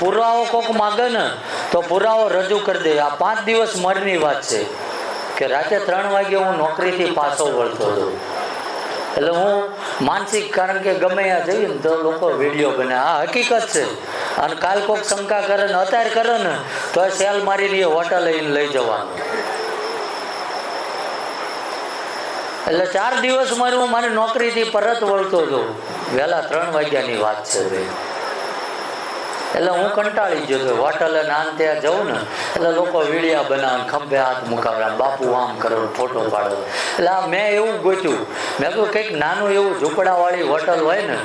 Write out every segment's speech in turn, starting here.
પુરાવો કોક માગે ને, તો પુરાવો રજૂ કરી દે. આ પાંચ દિવસ મરની વાત છે કે રાતે ત્રણ વાગે હું નોકરીથી પાછો વળતો હતો. એટલે હું માનસિક, કારણ કે ગમે ત્યાં જઈએ તો લોકો વીડિયો બને. આ હકીકત છે. અને કાલ કોક શંકા કરે ને, અત્યારે કરે ને, તો સેલ મારીને એ હોટલ લઈને લઈ જવાનું. એટલે ચાર દિવસ મારું મારી નોકરીથી પરત વળતો હતો. વહેલા ત્રણ વાગ્યાની વાત છે ભાઈ એટલે હું કંટાળી ગયો હતો હોટલે નાન ત્યાં જઉં ને, એટલે લોકો વીડિયા બનાવે, ખંભે હાથ મુકાવે બાપુ આમ કરો ફોટો પાડો. એટલે આ મેં એવું ગોચ્યું મેં કહ્યું કંઈક નાનું એવું ઝૂંપડાવાળી હોટલ હોય ને,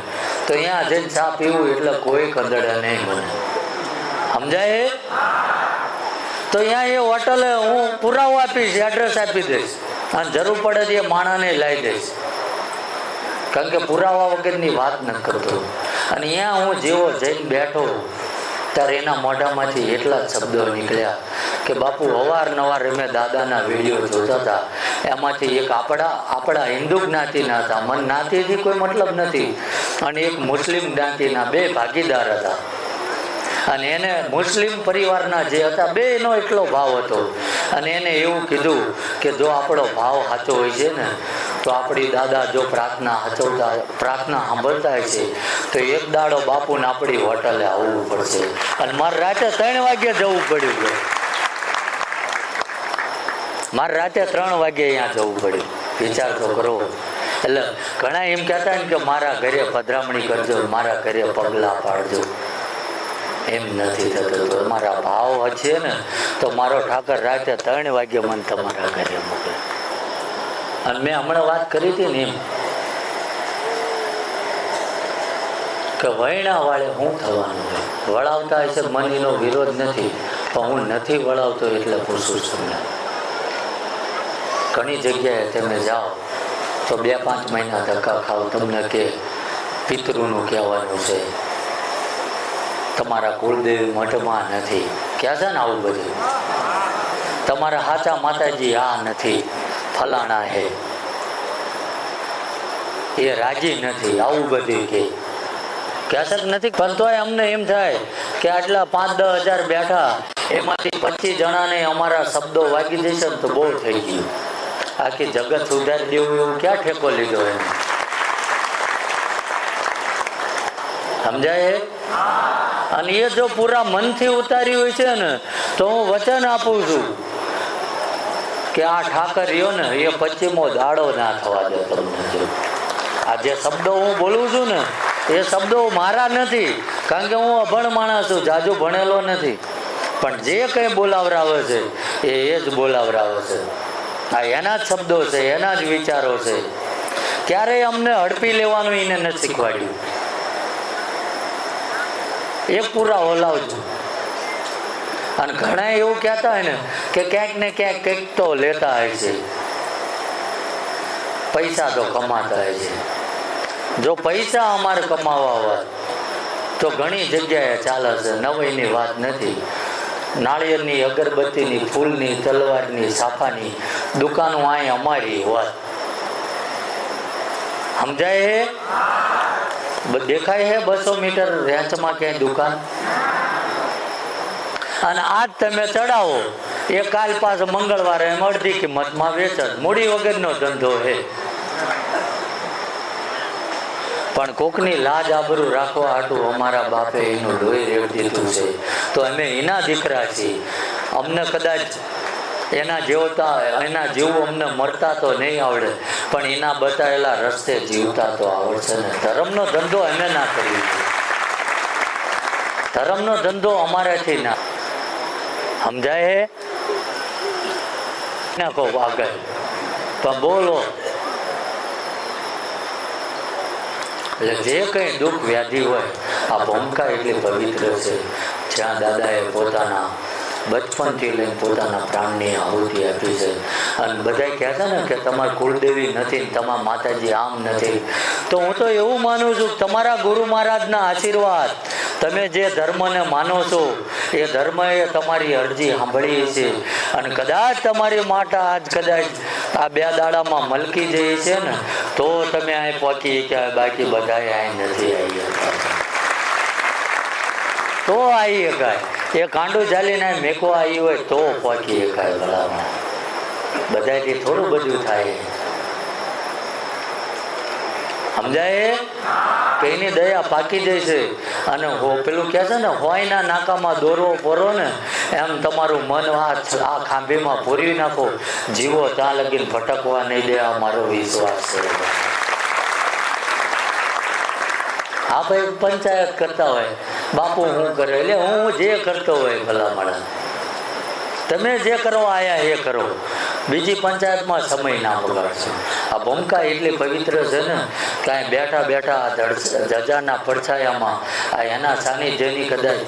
તો અહીંયા જઈને ચા પીવું એટલે કોઈ કંદડે નહીં મને. સમજાય? તો અહીંયા એ હોટલે હું પુરાવો આપીશ એડ્રેસ આપી દઈશ. અને જરૂર પડે તો એ માણાને લાવી દઈશ. કારણ કે પુરાવા વગરની વાત ન કરતો. અને અહીંયા હું જેવો જઈને બેઠો ત્યારે એના મોઢામાંથી એટલા શબ્દો નીકળ્યા કે બાપુ અવારનવાર અમે દાદાના વીડિયો જોતા હતા. એમાંથી એક આપણા આપણા હિન્દુ જ્ઞાતિના હતા. મન જ્ઞાતિથી કોઈ મતલબ નથી. અને એક મુસ્લિમ જ્ઞાતિના બે ભાગીદાર હતા. અને એને મુસ્લિમ પરિવારના જે હતા બે એનો એટલો ભાવ હતો. અને એને એવું કીધું કે જો આપણો ભાવ સાચો હોય છે ને તો આપણી દાદા જો પ્રાર્થના હચવતા પ્રાર્થના સાંભળતા છે, તો એક દાડો બાપુને આપણી હોટલે આવવું પડશે. અને મારે રાતે ત્રણ વાગે જવું પડ્યું છે. મારે રાતે ત્રણ વાગે અહીંયા જવું પડ્યું. વિચાર તો કરો. એટલે ઘણા એમ કહેતા ને કે મારા ઘરે પધરામણી કરજો, મારા ઘરે પગલાં પાડજો. એમ નથી થતું. તો મારા ભાવ હશે ને, તો મારો ઠાકર રાતે ત્રણ વાગે મને તમારા ઘરે મોકલે. અને મેં હમણાં વાત કરી હતી ને એમ કે વૈણા વાળે હું થવાનું વળાવતા હશે મનીનો વિરોધ નથી, પણ હું નથી વળાવતો એટલે પૂછું છું ઘણી જગ્યાએ તમે જાઓ તો બે પાંચ મહિના ધક્કા ખાવ તમને કે પિતૃનું કહેવાનું છે. તમારા કુળદેવ મઠમાં નથી. ક્યાં છે ને આવું બધું? તમારા હાચા માતાજી આ નથી. ફલાણા હે. એ રાજી નથી, આવું બધું કે. કહેશક નથી, પણ તોય અમને એમ થાય કે આટલા પાંચ દસ હજાર બેઠા, એમાંથી પચીસ જણાને અમારા શબ્દો વાગી જશે તો બહુ થઈ ગયું. આખી જગત સુધારી દેવું એવું ક્યાં ઠેકો લીધો એમ? સમજાય? અને એ જો પૂરા મનથી ઉતારી હોય છે ને, તો હું વચન આપું છું. કે આ ઠાકર ને, એ પશ્ચિમો દાડો ના થવા દે તમને આ જે શબ્દો હું બોલું છું ને, એ શબ્દો મારા નથી, કારણ કે હું અભણ માણસ છું, જાજુ ભણેલો નથી. પણ જે કંઈ બોલાવરાવે છે, એ એ જ બોલાવરાવે છે. આ એના જ શબ્દો છે, એના જ વિચારો છે. ક્યારેય અમને હડપી લેવાનું એને નથી શીખવાડ્યું. એ પૂરા ઓલાવજો અને ઘણા એવું કહેતા હોય ને કે ક્યાંક ને ક્યાંક કંઈક તો લેતા હોય છે. પૈસા તો કમાતા હોય છે. જો પૈસા અમારે કમાવા હોય, તો ઘણી જગ્યાએ ચાલે છે. નવાઈની વાત નથી. નાળિયેરની, અગરબત્તીની, ફૂલની, તલવારની, સાફાની દુકાનો અહીં અમારી હોય. સમજાય હે? દેખાય હે બસો મીટર રેન્ચમાં ક્યાંય દુકાન? અને આજ તમે ચડાવો. એ કાલ પાછો મંગળવારે એમ અડધી કિંમતમાં વેચત મૂડી વગરનો ધંધો હે. પણ કોકની લાજ આબરૂ રાખવા હાટું અમારા બાપે એનું લોહી રેવ દીધું છે. તો અમે એના દીકરા છીએ. અમને કદાચ એના જેવતા, એના જેવું અમને મરતા તો નહીં આવડે. પણ એના બતાવેલા રસ્તે જીવતા તો આવડશે ને. ધર્મનો ધંધો અમે ના કરીએ. ધર્મનો ધંધો અમારાથી ના. સમજાય હે? નાખો આગળ પણ બોલો. એટલે જે કંઈ દુઃખ વ્યાધિ હોય, આ ભૂમિકા એટલી પવિત્ર છે. જ્યાં દાદાએ પોતાના બચપનથી લઈને પોતાના પ્રાણની આહુતિ આપી છે. અને બધા કહેતા ને કે તમારે કુળદેવી નથી ને તમારા માતાજી આમ નથી. તો હું તો એવું માનું છું તમારા ગુરુ મહારાજના આશીર્વાદ તમે જે ધર્મને માનો છો, એ ધર્મએ તમારી અરજી સાંભળી છે. અને કદાચ તમારી માતા આજ કદાચ આ બે દાડામાં મલકી જઈ છે ને, તો તમે અહીં પહોંચી ગયા બાકી બધા અહીં નથી આવી તો આવી શકાય. એ કાંડું ચાલીને મેકો આવી હોય તો પહોંચી શકાય બધાથી થોડું બધું થાય. સમજાય? કે એની દયા પાકી જાય છે. અને હો, પેલું કહે છે ને હોયના નાકામાં દોરવો પરો ને, એમ તમારું મન આ ખાંભીમાં પૂરી નાખો. જીવો ત્યાં લગીને ભટકવા નહીં દે, આ મારો વિશ્વાસ છે. આ ભાઈ પંચાયત કરતા હોય. બાપુ હું કરે? એટલે હું જે કરતો હોય ભલા માણસ. તમે જે કરો આયા એ કરો. બીજી પંચાયતમાં સમય ના બગાડશો. આ ભૂમકા એટલી પવિત્ર છે ને, કાંઈ બેઠા બેઠા ધજાના પડછાયામાં, આ એના સાનિધ્યની કદાચ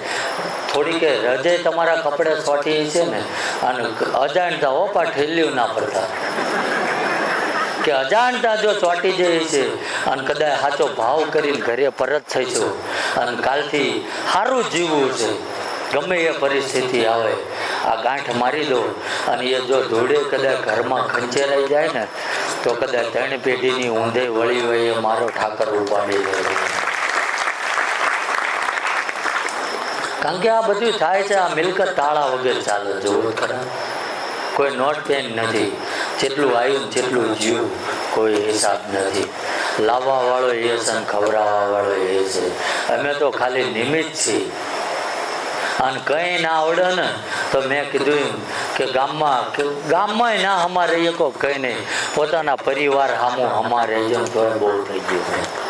થોડીક હૃદય તમારા કપડે સોટી છે ને, અને અજાણતા ઓપા ઠેલ્યું ના પડતા. કે અજાણતા જો ચોટી જાય છે, અને કદાચ સાચો ભાવ કરીને ઘરે પરત થઈશું, અને કાલથી સારું જીવવું છે, ગમે એ પરિસ્થિતિ આવે. આ ગાંઠ મારી દો. અને એ જો ધૂળે કદાચ ઘરમાં ખંચેરાઈ જાય ને, તો કદાચ ત્રણ પેઢીની ઊંધે વળી હોય એ મારો ઠાકર ઉપાડી જાય કારણ કે આ બધું થાય છે, આ મિલકત તાળા વગર ચાલે જોવું ખરા. કોઈ નોટ પેન નથી. જેટલું આવ્યું જેટલું જીવું કોઈ હિસાબ નથી. લાવવા વાળો એ છે ને ખવડાવવા વાળો એ છે. અમે તો ખાલી નિમિત્ત છીએ. અને કંઈ ના આવડે ને, તો મેં કીધું કે ગામમાં કે ગામમાં ના અમારે એકો કંઈ નહીં. પોતાના પરિવાર સામું અમારે જેમ બહુ થઈ ગયું